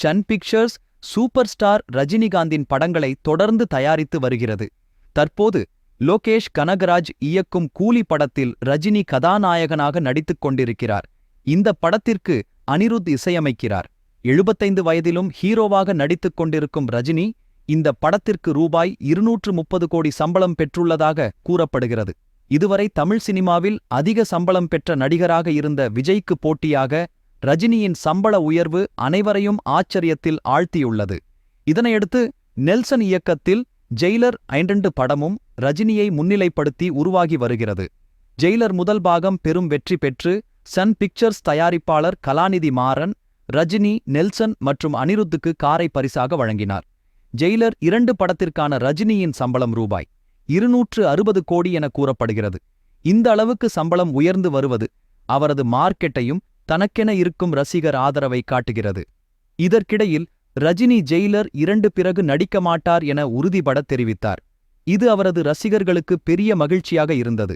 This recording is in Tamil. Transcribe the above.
சன் பிக்சர்ஸ் சூப்பர் ஸ்டார் ரஜினிகாந்தின் படங்களை தொடர்ந்து தயாரித்து வருகிறது. தற்போது லோகேஷ் கனகராஜ் இயக்கும் கூலி படத்தில் ரஜினி கதாநாயகனாக நடித்துக் கொண்டிருக்கிறார். இந்த படத்திற்கு அனிருத் இசையமைக்கிறார். எழுபத்தைந்து வயதிலும் ஹீரோவாக நடித்துக் கொண்டிருக்கும் ரஜினி இந்த படத்திற்கு ரூபாய் இருநூற்று முப்பது கோடி சம்பளம் பெற்றுள்ளதாக கூறப்படுகிறது. இதுவரை தமிழ் சினிமாவில் அதிக சம்பளம் பெற்ற நடிகராக இருந்த விஜய்க்கு போட்டியாக ரஜினியின் சம்பள உயர்வு அனைவரையும் ஆச்சரியத்தில் ஆழ்த்தியுள்ளது. இதனையடுத்து நெல்சன் இயக்கத்தில் ஜெயிலர் ஐண்டண்டு படமும் ரஜினியை முன்னிலைப்படுத்தி உருவாகி வருகிறது. ஜெயிலர் முதல் பாகம் பெரும் வெற்றி பெற்று சன் பிக்சர்ஸ் தயாரிப்பாளர் கலாநிதி மாறன் ரஜினி நெல்சன் மற்றும் அனிருத்துக்கு காரை பரிசாக வழங்கினார். ஜெயிலர் இரண்டு படத்திற்கான ரஜினியின் சம்பளம் ரூபாய் இருநூற்று அறுபது கோடி என கூறப்படுகிறது. இந்த அளவுக்கு சம்பளம் உயர்ந்து வருவது அவரது மார்க்கெட்டையும் தனக்கென இருக்கும் ரசிகர் ஆதரவை காட்டுகிறது. இதற்கிடையில் ரஜினி ஜெயிலர் இரண்டு பிறகு நடிக்க மாட்டார் என உறுதிபட தெரிவித்தார். இது அவரது ரசிகர்களுக்கு பெரிய மகிழ்ச்சியாக இருந்தது.